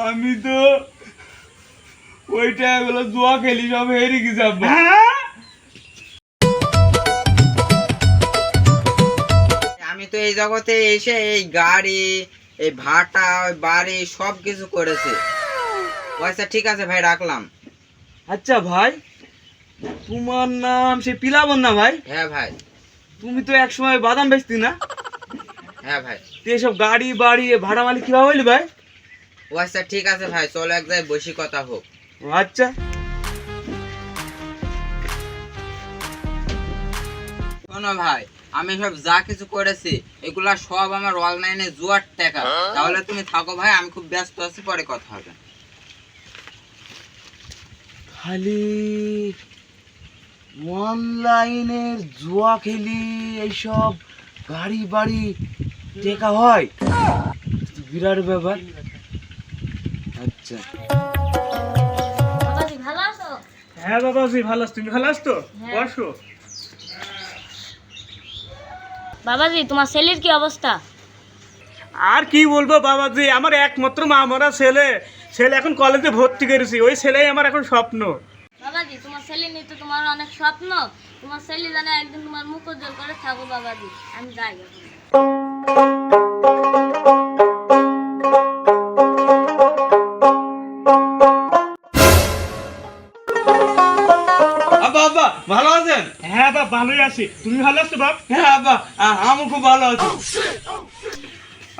আমি তো ওইটা এগুলো জুয়া খেলি সব হেরে গেছে আব্বা। আমি তো এই জগতে এসে এই গাড়ি এই ভাটা ওই বাড়ি সব কিছু করেছে। আচ্ছা ঠিক আছে ভাই রাখলাম। আচ্ছা ভাই তোমার নাম সে পিলাবন না ভাই? হ্যাঁ ভাই। তুমি তো এক সময় বাদাম বেচতি না? হ্যাঁ ভাই। তো এসব গাড়ি বাড়ি ভাড়া মালিক কীভাবে হইলি ভাই? ও আচ্ছা ঠিক আছে ভাই চলো এক জায়গায় বসি কথা হোক। আচ্ছা। শোনো ভাই আমি সব যা কিছু করেছি এগুলা সব আমার অনলাইনে জুয়ার টাকা। তাহলে তুমি থাকো ভাই আমি খুব ব্যস্ত আছি পরে কথা হবে। খালি অনলাইনের জুয়া খেলি এইসব গাড়ি বাড়ি টেকা হয়? বিরাট ব্যাপার। আচ্ছা। বাবাজি ভালো আছো? হ্যাঁ বাবাজি ভালো আছো। তুমি ভালো আছো? তো হ্যাঁ। বসো। বাবাজি তোমার ছেলের কি অবস্থা? আর কি বলব বাবাজি আমার একমাত্র মা মরা ছেলে। ছেলে এখন কলেজে ভর্তি করেছি। ওই ছেলেই আমার এখন স্বপ্ন। বাবাজি তোমার ছেলে নিয়ে তো তোমার অনেক স্বপ্ন। তোমার ছেলে জানে একদিন তোমার মুখ উজ্জ্বল করে থাকো বাবাজি। আমি যাই। হ্যাঁ ভালোই আছি। তুমি ভালো আছো বাপ? হ্যাঁ আব্বা আমি খুব ভালো আছি।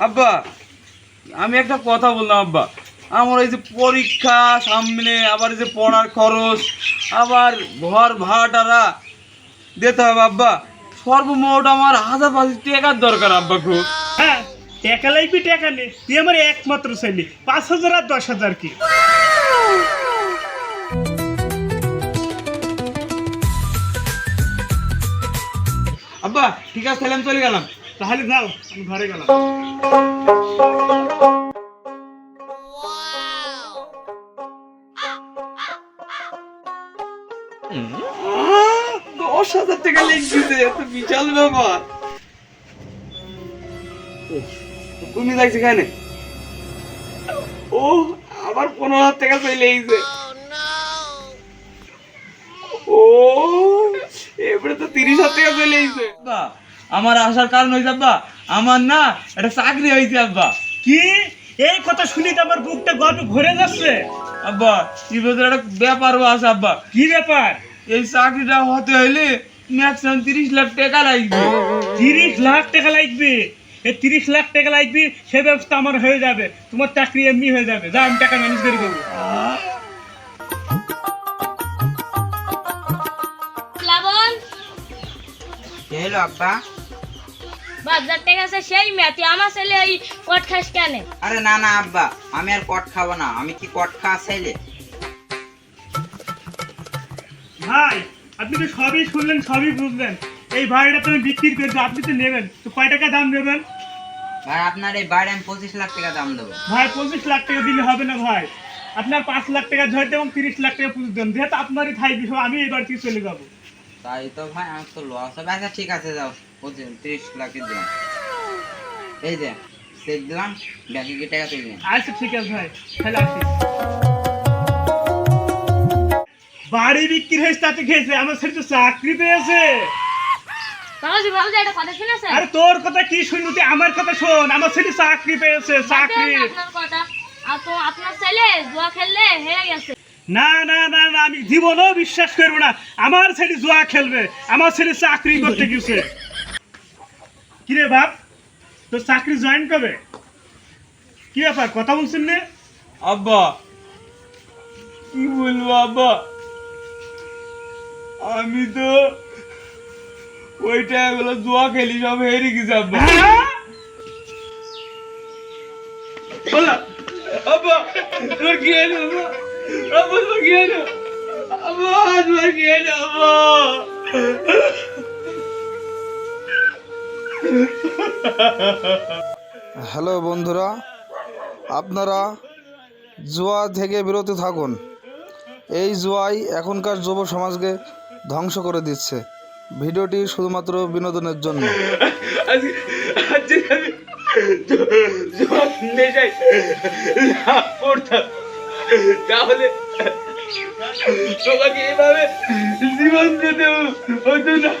আব্বা আমি একটা কথা বললাম আব্বা। আমার এই যে পরীক্ষা সামনে আবার এই যে পড়ার খরচ আবার ঘর ভাড়াটারা দিতে হবে আব্বা। সর্বমোট আমার হাজার পাঁচ টাকার দরকার আব্বা খুব। হ্যাঁ টাকা লাগবে টাকা নেই। তুই আমার একমাত্র ছেলে। পাঁচ হাজার আর দশ হাজার কি? আব্বা ঠিক আছে তাহলে আমি চলে গেলাম। তাহলে যাও আমি ঘরে গেলাম। দশ হাজার টাকা লিখছে এত বিশাল ব্যাপার। তুমি যাইছে কেন? ও আবার পনেরো হাজার টাকা চলে এসেছে। এবারে তো তিরিশ হাজার টাকা চলে আমার আসার কারণ হয়েছে আব্বা আমার না একটা চাকরি হয়েছে আব্বা। কি? এই কথা শুনি তো আমার বুকটা গল্প ভরে যাচ্ছে। আব্বা এই বছর একটা ব্যাপার আছে আব্বা। কি ব্যাপার? এই চাকরিটা হতে হইলে ম্যাক্সিমাম তিরিশ লাখ টাকা লাগবে। তিরিশ লাখ টাকা লাগবে? এই তিরিশ লাখ টাকা লাগবে সে ব্যবস্থা আমার হয়ে যাবে। তোমার চাকরি এমনি হয়ে যাবে। যা আমি টাকা ম্যানেজ করে দেবো। কে হলো আব্বা? বাজার আছে সেই মেয়াতি আমার ছেলে ওই কট খাস কেন? আরে না না আব্বা আমি আর কট খাব না আমি কি কট খাওয়া চাইলে ভাই আপনি তো সবই শুনলেন সবই বুঝলেন। এই বাড়িটা তো আমি বিক্রি করব আপনি তো নেবেন। তো কয় টাকা দাম দেবেন ভাই আপনার এই বাড়ি আমি পঁচিশ লাখ টাকা দাম দেবো। ভাই পঁচিশ লাখ টাকা দিলে হবে না ভাই। আপনার পাঁচ লাখ টাকা ধরতে এবং তিরিশ লাখ টাকা পুঁজি দেন যেহেতু আপনারই থাকবে সব আমি এই বাড়ি থেকে চলে যাব। তাই তো ভাই আমার তো লস হবে। আচ্ছা ঠিক আছে যাও। পঁচিশ তিরিশ লাখে দিলাম এই যে চেক দিলাম ব্যাংকে কি টাকা তুলবেন আচ্ছা ঠিক আছে ভাই তাহলে আসি। বাড়ি বিক্রি হয়েছে তাতে খেয়েছে আমার ছেলে তো চাকরি পেয়েছে। বাবাজি বাবাজি একটা কথা শুনেছেন? আরে তোর কথা কি শুনবি তুই আমার কথা শোন। আমার ছেলে চাকরি পেয়েছে চাকরি। আপনার কথা। আর তো আপনার ছেলে জুয়া খেললে হেরে গেছে। না না না না আমি জীবনেও বিশ্বাস করব না। আমার ছেলে জুয়া খেলবে আমার ছেলে চাকরি করতে গেছে। কিরে বাপ তোর চাকরি জয়েন কবে? কি ব্যাপার কথা বলছেন না। আব্বা কি বলব আব্বা? আমি তো ওইটা এগুলো জুয়া খেলি সব হেরে গেছে আব্বা। হ্যাঁ? আব্বা তোর কি আব্বা? আব্বা হ্যালো বন্ধুরা। আপনারা জুয়া থেকে বিরত থাকুন। এই জুয়াই এখনকার যুব সমাজকে ধ্বংস করে দিচ্ছে। ভিডিওটি শুধুমাত্র বিনোদনের জন্য। জুয়া পড়তাম তাহলে তোমাকে এভাবে জীবন দিতে হতো না।